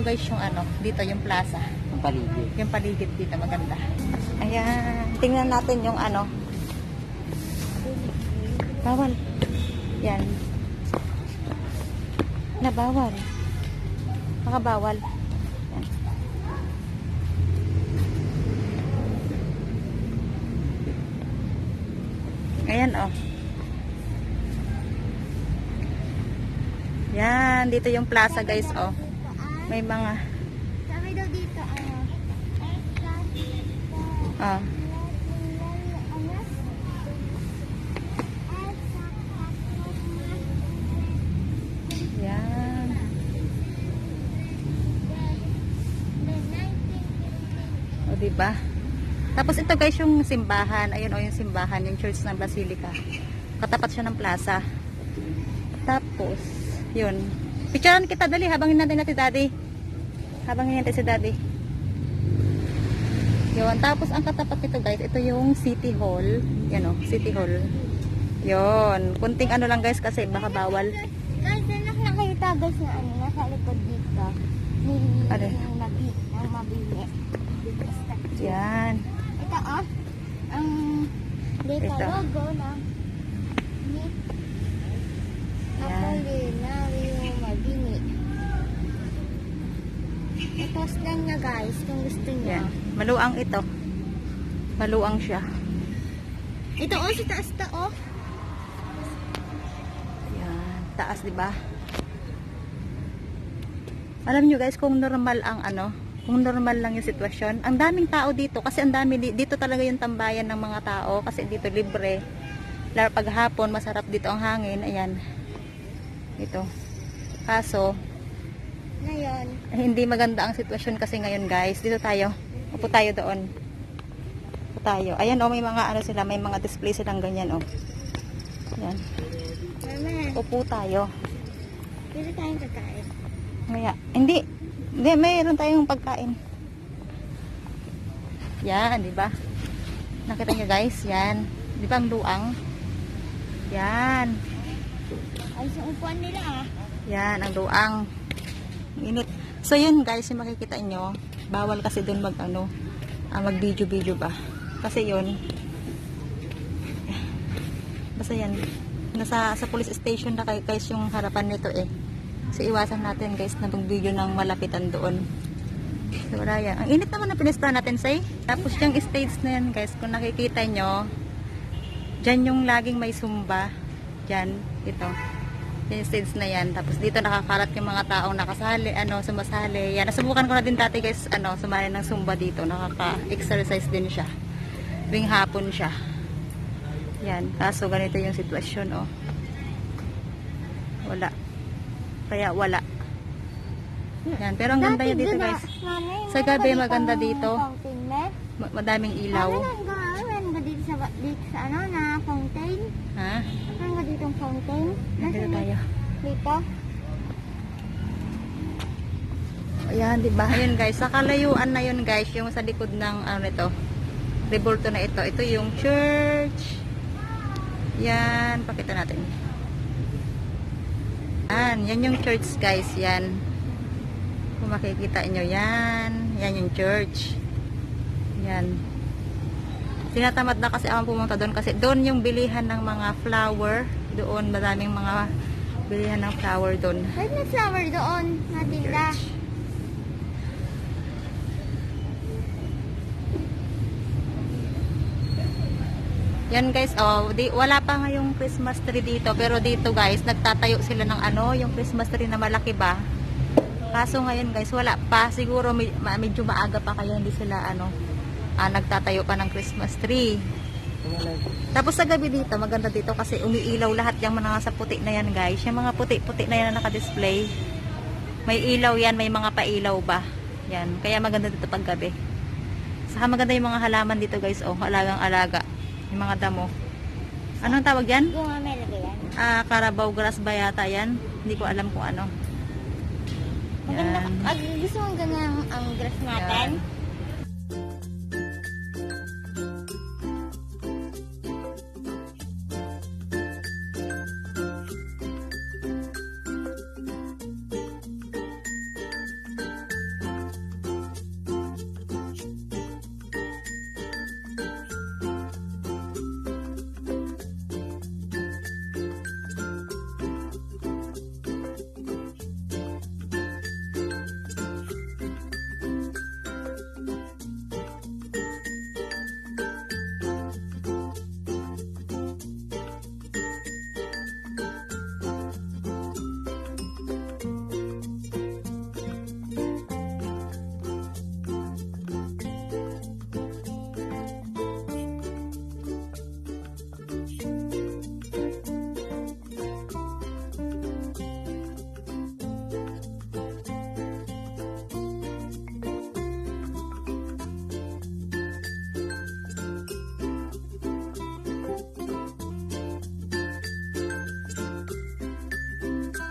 nyo guys yung ano, dito yung plaza. Ang paligid. Yung paligid dito maganda. Ayan. Tingnan natin yung ano. Bawal. Yan. Na bawal. Baka bawal. Yan. Ayan oh. Yan, dito yung plaza guys oh. May mga Sabi daw dito, ano, ah. Yan. O, diba? Tapos ito guys yung simbahan. Ayun o yung simbahan, yung church ng Basilica. Katapat siya ng plaza. Tapos, yun. Picturean kita dali habang hinantay natin si daddy. Habang hinantay si daddy. Yun. Tapos ang katapat nito guys, ito yung City Hall. Yan o, City Hall. Yun. Kunting ano lang guys kasi baka bawal. Guys, anak nakita guys na ano, nasa likod dito. Ni Ano? ng mabi, ng mabili. Yan. Ito oh, ang dito Ito. logo ng ni Yan. Apolinario Mabini. Ito lang niya guys, kung gusto niya. Yan. Maluang ito. Maluang siya. Ito oh, sa taas to oh. Yan. Taas, di ba? Alam nyo guys, kung normal ang ano, kung normal lang yung sitwasyon, ang daming tao dito kasi ang dami di- dito talaga yung tambayan ng mga tao kasi dito libre. Lalo pag hapon, masarap dito ang hangin. Ayan. Ito. Kaso, Ngayon, hindi maganda ang sitwasyon kasi ngayon guys. Dito tayo. Upo tayo doon. Upo tayo. Ayan oh, may mga ano sila, may mga display silang ganyan oh. Ayan. mama, Upo tayo. dito tayong kakain. Maya. Hindi. Hindi, mayroon tayong pagkain. Yan, di ba? Nakita niyo guys, yan. Di ba ang luang? Yan. Ay, sa upuan nila ah. Yan, ang luang. Init. So yun guys, yung makikita nyo, bawal kasi dun mag ano, ah, mag video video ba? Kasi yun, basta yan, nasa sa police station na guys yung harapan nito eh. So iwasan natin guys na mag video ng malapitan doon. So yan. Ang init naman na pinistahan natin say. Tapos yung stage na yan guys, kung nakikita nyo, dyan yung laging may sumba. Dyan, ito yung stage na yan. Tapos dito nakakalat yung mga taong nakasali, ano, sumasali. Yan, nasubukan ko na din dati guys, ano, sumali ng Zumba dito. Nakaka-exercise din siya. Tuwing hapon siya. Yan, kaso ganito yung sitwasyon, oh. Wala. Kaya wala. Yan, pero ang ganda dito guys. Sa gabi, maganda dito. Madaming ilaw. Ba dito sa, dito sa ano na fountain? Ha? Meron ba ditong fountain? Dito Nasaan tayo. Dito? Ayan, di ba? Ayun guys, sa kalayuan na yun guys, yung sa likod ng ano ito, revolto na ito. Ito yung church. Yan, pakita natin. Yan, yan yung church guys, yan. Kung makikita nyo, yan. Yan yung church. Yan. Tinatamad na kasi ako pumunta doon kasi doon yung bilihan ng mga flower. Doon, madaming mga bilihan ng flower doon. Meron na flower doon. Church. Yan guys, oh, di, wala pa ngayong Christmas tree dito, pero dito guys, nagtatayo sila ng ano, yung Christmas tree na malaki ba? Kaso ngayon guys, wala pa, siguro med- medyo maaga pa kaya hindi sila ano, ah, nagtatayo pa ng Christmas tree. Tapos sa gabi dito, maganda dito kasi umiilaw lahat yung mga sa puti na yan guys. Yung mga puti-puti na yan na naka-display. May ilaw yan, may mga pailaw ba. Yan, kaya maganda dito pag gabi. Saka maganda yung mga halaman dito guys, oh, alagang-alaga. Yung mga damo. Anong tawag yan? Ah, Carabao grass ba yata yan? Hindi ko alam kung ano. Maganda. Ag, gusto mong ganyan ang grass natin? Yan.